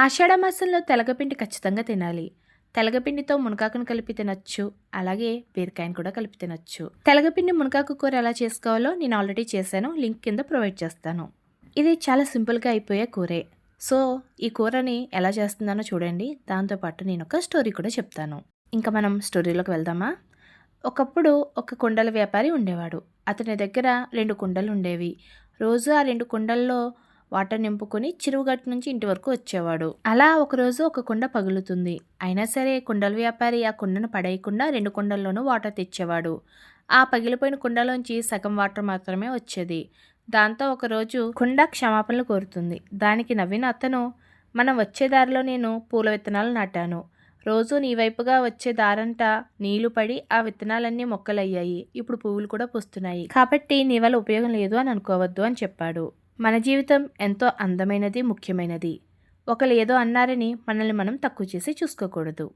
ఆషాఢ మాసంలో తెలగపిండి ఖచ్చితంగా తినాలి. తెలగపిండితో మునగాకును కలిపి తినొచ్చు. అలాగే బీరకాయను కూడా కలిపి తినొచ్చు. తెలగపిండి మునగాకు కూర ఎలా చేసుకోవాలో నేను ఆల్రెడీ చేశాను. లింక్ కింద ప్రొవైడ్ చేస్తాను. ఇది చాలా సింపుల్గా అయిపోయే కూరే. సో ఈ కూరని ఎలా చేస్తున్నానో చూడండి. దాంతోపాటు నేను ఒక స్టోరీ కూడా చెప్తాను. ఇంకా మనం స్టోరీలోకి వెళ్దామా? ఒకప్పుడు ఒక కుండల వ్యాపారి ఉండేవాడు. అతని దగ్గర రెండు కుండలు ఉండేవి. రోజు ఆ రెండు కుండల్లో వాటర్ నింపుకొని చిరువుగట్టు నుంచి ఇంటి వరకు వచ్చేవాడు. అలా ఒకరోజు ఒక కుండ పగులుతుంది. అయినా సరే కుండల వ్యాపారి ఆ కుండను పడేయకుండా రెండు కుండల్లోనూ వాటర్ తెచ్చేవాడు. ఆ పగిలిపోయిన కుండలోంచి సగం వాటర్ మాత్రమే వచ్చేది. దాంతో ఒకరోజు కుండ క్షమాపణలు కోరుతుంది. దానికి నవ్విన అతను మనం వచ్చే దారిలో నేను పూల విత్తనాలు నాటాను. రోజు నీ వైపుగా వచ్చే దారంట నీళ్ళు పడి ఆ విత్తనాలన్నీ మొక్కలయ్యాయి. ఇప్పుడు పువ్వులు కూడా పూస్తున్నాయి. కాబట్టి నీ వల్ల ఉపయోగం లేదు అని అనుకోవద్దు అని చెప్పాడు. మన జీవితం ఎంతో అందమైనది ముఖ్యమైనది. ఒకరు ఏదో అన్నారని మనల్ని మనం తక్కువ చేసి చూసుకోకూడదు.